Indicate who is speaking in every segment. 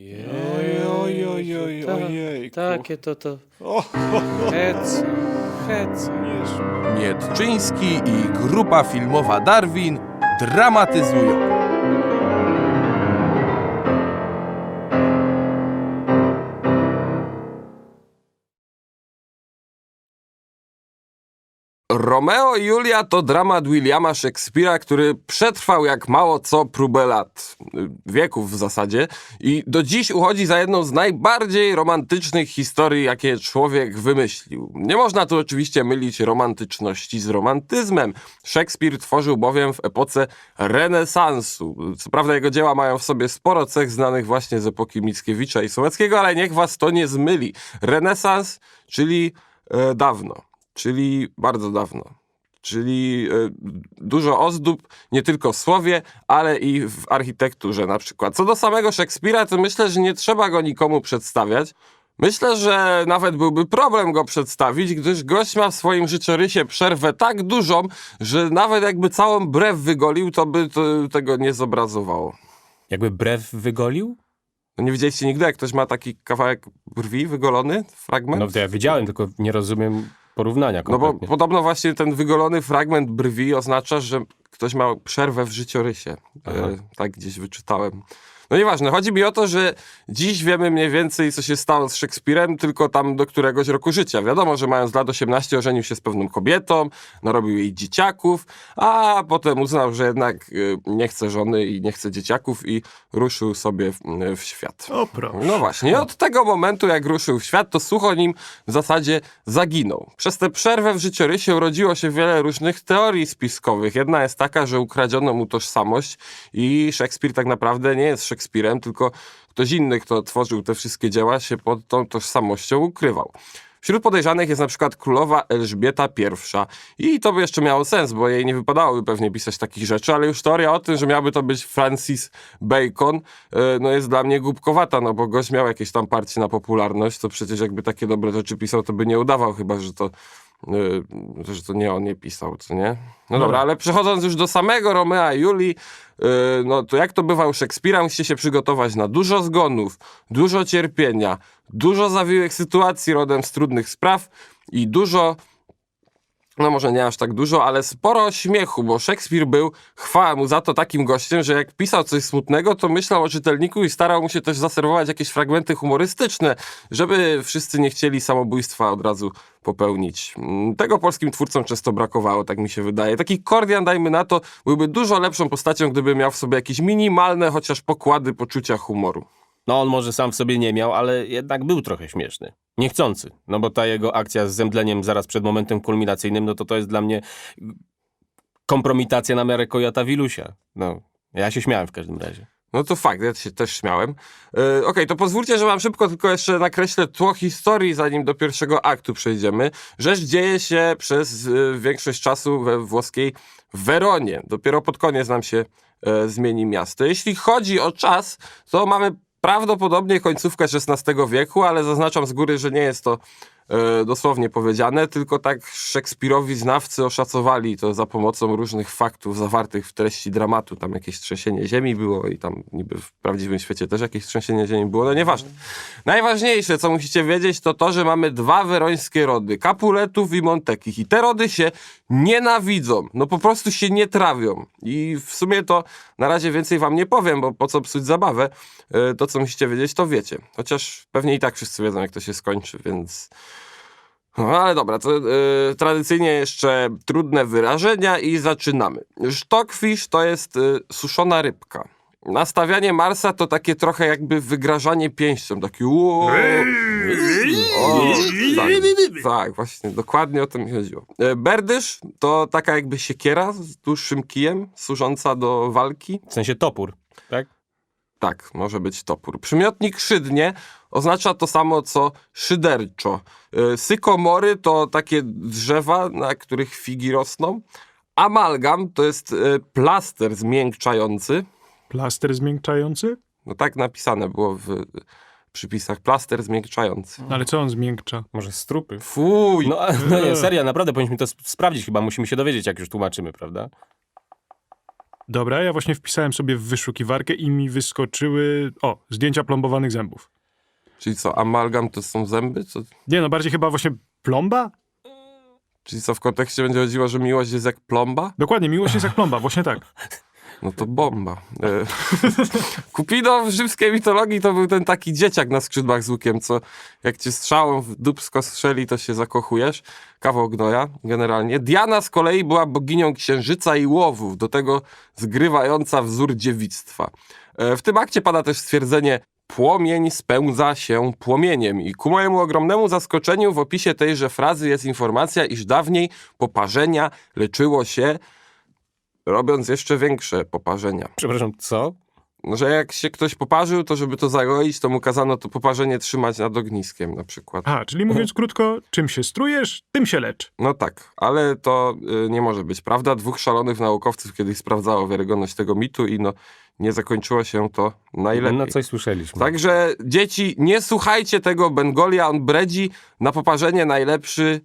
Speaker 1: Oj, oj, oj, oj,
Speaker 2: Ta-
Speaker 1: ojejku.
Speaker 2: Takie to to.
Speaker 1: O,
Speaker 2: Hec. Hec.
Speaker 3: Mietczyński i grupa filmowa Darwin dramatyzują. Romeo i Julia to dramat Williama Shakespeare'a, który przetrwał jak mało co próbę lat, y, wieków w zasadzie i do dziś uchodzi za jedną z najbardziej romantycznych historii, jakie człowiek wymyślił. Nie można tu oczywiście mylić romantyczności z romantyzmem. Szekspir tworzył bowiem w epoce renesansu. Co prawda jego dzieła mają w sobie sporo cech znanych właśnie z epoki Mickiewicza i Sołeckiego, ale niech was to nie zmyli. Renesans, czyli e, dawno czyli bardzo dawno. Czyli e, dużo ozdób, nie tylko w słowie, ale i w architekturze na przykład. Co do samego Szekspira, to myślę, że nie trzeba go nikomu przedstawiać. Myślę, że nawet byłby problem go przedstawić, gdyż gość ma w swoim życiorysie przerwę tak dużą, że nawet jakby całą brew wygolił, to by to, tego nie zobrazowało.
Speaker 4: Jakby brew wygolił?
Speaker 3: No nie widzieliście nigdy, jak ktoś ma taki kawałek brwi wygolony, fragment?
Speaker 4: No to ja wiedziałem, tylko nie rozumiem porównania
Speaker 3: No bo
Speaker 4: kompletnie.
Speaker 3: podobno właśnie ten wygolony fragment brwi oznacza, że ktoś ma przerwę w życiorysie. E, tak gdzieś wyczytałem. No nieważne, chodzi mi o to, że dziś wiemy mniej więcej, co się stało z Szekspirem, tylko tam do któregoś roku życia. Wiadomo, że mając lat 18 ożenił się z pewną kobietą, narobił jej dzieciaków, a potem uznał, że jednak y, nie chce żony i nie chce dzieciaków i ruszył sobie w, w świat.
Speaker 1: o proszę.
Speaker 3: No właśnie, i od tego momentu, jak ruszył w świat, to sucho nim w zasadzie zaginął. Przez tę przerwę w życiorysie urodziło się wiele różnych teorii spiskowych. Jedna jest taka, że ukradziono mu tożsamość i Szekspir tak naprawdę nie jest Szekspirem, tylko ktoś inny, kto tworzył te wszystkie dzieła, się pod tą tożsamością ukrywał. Wśród podejrzanych jest na przykład królowa Elżbieta I. I to by jeszcze miało sens, bo jej nie wypadałoby pewnie pisać takich rzeczy, ale już teoria o tym, że miałby to być Francis Bacon, e, no jest dla mnie głupkowata, no bo gość miał jakieś tam parcie na popularność, to przecież jakby takie dobre rzeczy pisał, to by nie udawał, chyba że to, że to nie on nie pisał, co nie? No dobra, ale przechodząc już do samego Romea i Julii, e, no to jak to bywa u Szekspira, musicie się przygotować na dużo zgonów, dużo cierpienia, dużo zawiłych sytuacji rodem z trudnych spraw i dużo no może nie aż tak dużo, ale sporo śmiechu, bo Szekspir był, chwała mu za to, takim gościem, że jak pisał coś smutnego, to myślał o czytelniku i starał mu się też zaserwować jakieś fragmenty humorystyczne, żeby wszyscy nie chcieli samobójstwa od razu popełnić. Mm, Tego polskim twórcom często brakowało, tak mi się wydaje. Taki Kordian, dajmy na to, byłby dużo lepszą postacią, gdyby miał w sobie jakieś minimalne, chociaż pokłady poczucia humoru.
Speaker 4: No on może sam w sobie nie miał, ale jednak był trochę śmieszny. Niechcący. No bo ta jego akcja z zemdleniem zaraz przed momentem kulminacyjnym, no to to jest dla mnie kompromitacja na miarę Kojata Wilusia. No, ja się śmiałem w każdym razie.
Speaker 3: No to fakt, ja się też śmiałem. Yy, Okej, to pozwólcie, że wam szybko tylko jeszcze nakreślę tło historii, zanim do pierwszego aktu przejdziemy. Rzecz dzieje się przez yy, większość czasu we włoskiej Weronie. Dopiero pod koniec nam się e, zmieni miasto. Jeśli chodzi o czas, to mamy prawdopodobnie końcówkę XVI wieku, ale zaznaczam z góry, że nie jest to dosłownie powiedziane, tylko tak Szekspirowi znawcy oszacowali to za pomocą różnych faktów zawartych w treści dramatu. Tam jakieś trzęsienie ziemi było i tam niby w prawdziwym świecie też jakieś trzęsienie ziemi było, no nieważne. Najważniejsze, co musicie wiedzieć, to to, że mamy dwa werońskie rody, Capuletów i Montekich i te rody się nienawidzą, no po prostu się nie trawią i w sumie to na razie więcej wam nie powiem, bo po co psuć zabawę, E, to co musicie wiedzieć, to wiecie. Chociaż pewnie i tak wszyscy wiedzą, jak to się skończy, więc... No ale dobra, to e, tradycyjnie jeszcze trudne wyrażenia i zaczynamy. Sztokfisz to jest e, suszona rybka. Nastawianie Marsa to takie trochę jakby wygrażanie pięścią, takie. O, tak, tak, właśnie, dokładnie o to mi chodziło. E, Berdysz to taka jakby siekiera z dłuższym kijem, służąca do walki.
Speaker 4: W sensie topór, tak?
Speaker 3: Może być topór. Przymiotnik szydnie oznacza to samo co szyderczo. Y, Sykomory to takie drzewa, na których figi rosną. Amalgam to jest y, plaster zmiękczający.
Speaker 1: Plaster zmiękczający?
Speaker 3: No tak napisane było w przypisach. Plaster zmiękczający.
Speaker 1: No ale co on zmiękcza?
Speaker 4: Może strupy.
Speaker 3: Fuj!
Speaker 4: No, no nie, serio, naprawdę powinniśmy to sp- sprawdzić chyba. Musimy się dowiedzieć, jak już tłumaczymy, prawda?
Speaker 1: Dobra, ja właśnie wpisałem sobie w wyszukiwarkę i mi wyskoczyły, o, zdjęcia plombowanych zębów.
Speaker 3: Czyli co, amalgam to są zęby? Co,
Speaker 1: Nie no, bardziej chyba właśnie plomba?
Speaker 3: czyli co, w kontekście będzie chodziło, że miłość jest jak plomba?
Speaker 1: Dokładnie, miłość jest jak plomba, właśnie tak.
Speaker 3: No to bomba. E, Kupido w rzymskiej mitologii to był ten taki dzieciak na skrzydłach z łukiem, co jak cię strzałą w dupsko strzeli, to się zakochujesz. Kawał gnoja generalnie. Diana z kolei była boginią księżyca i łowów, do tego zgrywająca wzór dziewictwa. E, W tym akcie pada też stwierdzenie Płomień spełza się płomieniem. I ku mojemu ogromnemu zaskoczeniu w opisie tejże frazy jest informacja, iż dawniej poparzenia leczyło się robiąc jeszcze większe poparzenia.
Speaker 4: Przepraszam, co?
Speaker 3: No, Że jak się ktoś poparzył, to żeby to zagoić, to mu kazano to poparzenie trzymać nad ogniskiem na przykład.
Speaker 1: A, czyli mówiąc krótko, czym się strujesz, tym się lecz.
Speaker 3: No tak, ale to y, nie może być prawda. Dwóch szalonych naukowców kiedyś sprawdzało wiarygodność tego mitu i no nie zakończyło się to najlepiej.
Speaker 4: No coś słyszeliśmy.
Speaker 3: Także dzieci, nie słuchajcie tego Bengolia, on bredzi na poparzenie najlepszy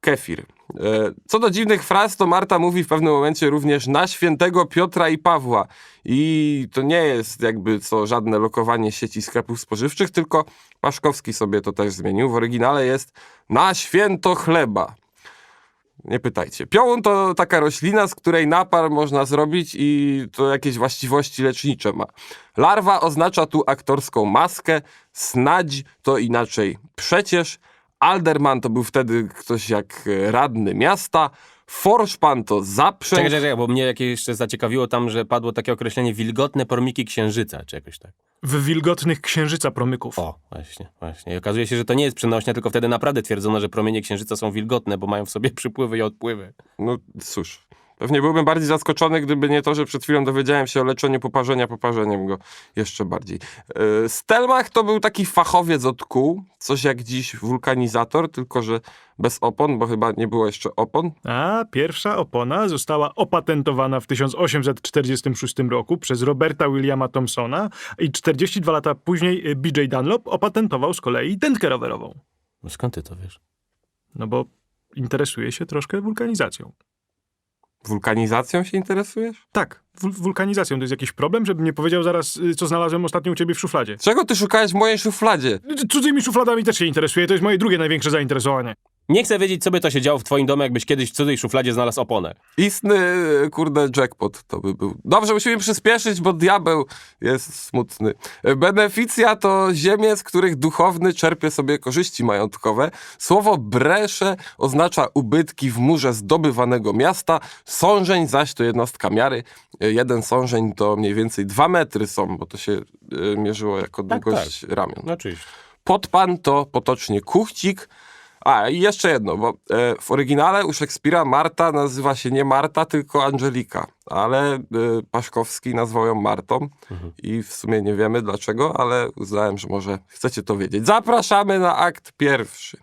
Speaker 3: kefir. E, Co do dziwnych fraz, to Marta mówi w pewnym momencie również na świętego Piotra i Pawła. I to nie jest jakby co żadne lokowanie sieci sklepów spożywczych, tylko Paszkowski sobie to też zmienił. W oryginale jest na święto chleba. Nie pytajcie. Piołun to taka roślina, z której napar można zrobić i to jakieś właściwości lecznicze ma. Larwa oznacza tu aktorską maskę, snadź to inaczej przecież, alderman to był wtedy ktoś jak e, radny miasta, forszpan to zaprzęg.
Speaker 4: Czekaj, czekaj, bo mnie jakieś jeszcze zaciekawiło tam, że padło takie określenie wilgotne pormiki księżyca, czy jakoś tak.
Speaker 1: W wilgotnych księżyca promyków.
Speaker 4: O, właśnie, właśnie. I okazuje się, że to nie jest przenośnia, tylko wtedy naprawdę twierdzono, że promienie księżyca są wilgotne, bo mają w sobie przypływy i odpływy.
Speaker 3: No cóż, pewnie byłbym bardziej zaskoczony, gdyby nie to, że przed chwilą dowiedziałem się o leczeniu poparzenia poparzeniem go jeszcze bardziej. Yy, Stelmach to był taki fachowiec od kół, coś jak dziś wulkanizator, tylko że bez opon, bo chyba nie było jeszcze opon.
Speaker 1: A pierwsza opona została opatentowana w 1846 roku przez Roberta Williama Thompsona i 42 lata później y, BJ Dunlop opatentował z kolei dętkę rowerową.
Speaker 4: No skąd ty to wiesz?
Speaker 1: No bo interesuje się troszkę wulkanizacją.
Speaker 3: Wulkanizacją się interesujesz?
Speaker 1: Tak, wul- wulkanizacją to jest jakiś problem, żebym nie powiedział zaraz, y, co znalazłem ostatnio u ciebie w szufladzie.
Speaker 3: Czego ty szukałeś w mojej szufladzie?
Speaker 1: Cudzymi szufladami też się interesuję, to jest moje drugie największe zainteresowanie.
Speaker 4: Nie chcę wiedzieć, co by to się działo w twoim domu, jakbyś kiedyś w cudzej szufladzie znalazł oponę.
Speaker 3: Istny, kurde, jackpot to by był. Dobrze, musimy przyspieszyć, bo diabeł jest smutny. Beneficja to ziemie, z których duchowny czerpie sobie korzyści majątkowe. Słowo bresze oznacza ubytki w murze zdobywanego miasta. Sążeń zaś to jednostka miary. Jeden sążeń to mniej więcej dwa metry są, bo to się e, mierzyło jako
Speaker 4: Tak,
Speaker 3: długość ramion.
Speaker 4: No oczywiście.
Speaker 3: Podpan to potocznie kuchcik. A, i jeszcze jedno, bo e, w oryginale u Szekspira Marta nazywa się nie Marta, tylko Angelika, ale e, Paszkowski nazwał ją Martą i w sumie nie wiemy dlaczego, ale uznałem, że może chcecie to wiedzieć. Zapraszamy na akt pierwszy.